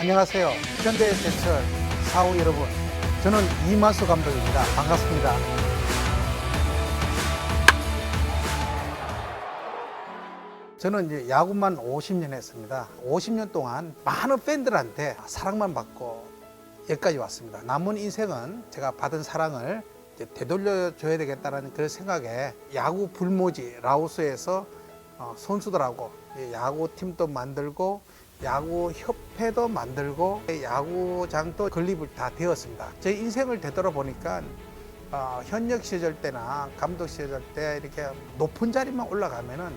안녕하세요. 현대제철 사후 여러분. 저는 이만수 감독입니다. 반갑습니다. 저는 이제 야구만 50년 했습니다. 50년 동안 많은 팬들한테 사랑만 받고 여기까지 왔습니다. 남은 인생은 제가 받은 사랑을 이제 되돌려 줘야 되겠다는 그런 생각에 야구 불모지 라오스에서 어, 선수들하고 야구팀도 만들고 야구 협회도 만들고 야구장도 건립을 다 되었습니다. 제 인생을 되돌아 보니까 어, 현역 시절 때나 감독 시절 때 이렇게 높은 자리만 올라가면은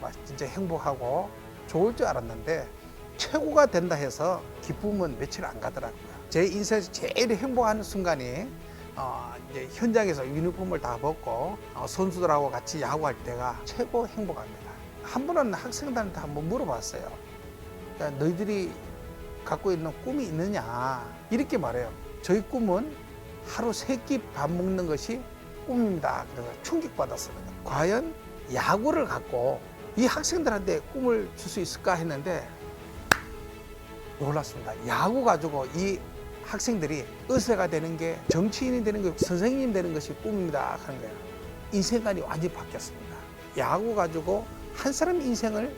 막 진짜 행복하고 좋을 줄 알았는데 최고가 된다 해서 기쁨은 며칠 안 가더라고요. 제 인생에서 제일 행복한 순간이 어, 이제 현장에서 유니폼을 다 벗고 어, 선수들하고 같이 야구할 때가 최고 행복합니다. 한 번은 학생들한테 한번 물어봤어요. 야, 너희들이 갖고 있는 꿈이 있느냐 이렇게 말해요. 저희 꿈은 하루 세 끼 밥 먹는 것이 꿈입니다. 그래서 충격받았습니다. 과연 야구를 갖고 이 학생들한테 꿈을 줄 수 있을까 했는데 놀랐습니다. 야구 가지고 이 학생들이 의사가 되는 게 정치인이 되는 게 선생님 되는 것이 꿈입니다 하는 거예요. 인생관이 완전히 바뀌었습니다. 야구 가지고 한 사람 인생을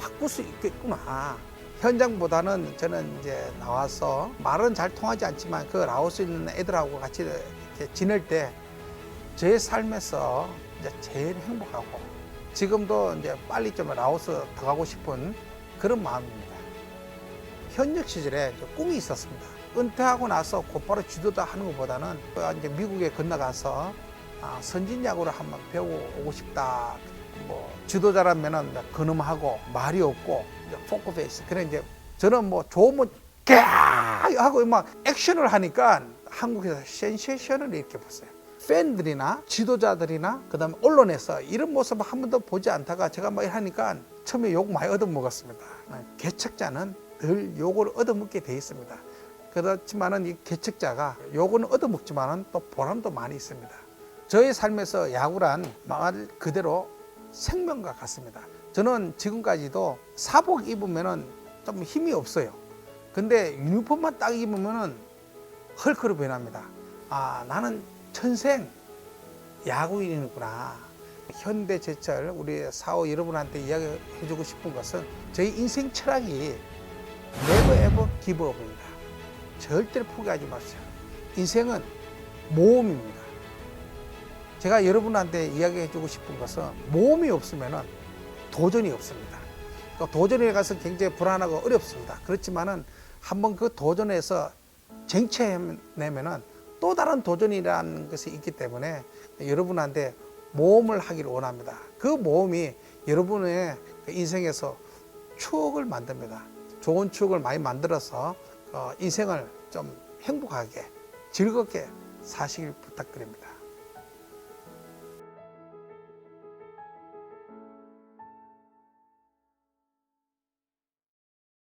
바꿀 수 있겠구나. 현장보다는 저는 이제 나와서 말은 잘 통하지 않지만 그 라오스 있는 애들하고 같이 이렇게 지낼 때 제 삶에서 이제 제일 행복하고 지금도 이제 빨리 좀 라오스 더 가고 싶은 그런 마음입니다. 현역 시절에 꿈이 있었습니다. 은퇴하고 나서 곧바로 지도자 하는 것보다는 이제 미국에 건너가서 아, 선진 야구를 한번 배우고 싶다. 뭐 지도자라면은 근엄하고 말이 없고 이제 포크페이스. 그래 이제 저는 뭐 좋으면 꺄 하고 막 액션을 하니까 한국에서 센세이션을 이렇게 봤어요. 팬들이나 지도자들이나 그다음에 언론에서 이런 모습을 한 번도 보지 않다가 제가 막 하니까 처음에 욕 많이 얻어먹었습니다. 개척자는 늘 욕을 얻어먹게 돼 있습니다. 그렇지만은 이 개척자가 욕은 얻어먹지만은 또 보람도 많이 있습니다. 저의 삶에서 야구란 말 그대로 생명과 같습니다. 저는 지금까지도 사복 입으면은 좀 힘이 없어요. 근데 유니폼만 딱 입으면은 헐크로 변합니다. 아, 나는 천생 야구인이구나. 현대제철 우리 사호 여러분한테 이야기해주고 싶은 것은 저희 인생 철학이 never ever give up입니다. 절대로 포기하지 마세요. 인생은 모험입니다. 제가 여러분한테 이야기해주고 싶은 것은 모험이 없으면 도전이 없습니다. 또 도전에 가서 굉장히 불안하고 어렵습니다. 그렇지만은 한번 그 도전에서 쟁취해내면은 또 다른 도전이라는 것이 있기 때문에 여러분한테 모험을 하기를 원합니다. 그 모험이 여러분의 그 인생에서 추억을 만듭니다. 좋은 추억을 많이 만들어서 어, 인생을 좀 행복하게 즐겁게 사시길 부탁드립니다.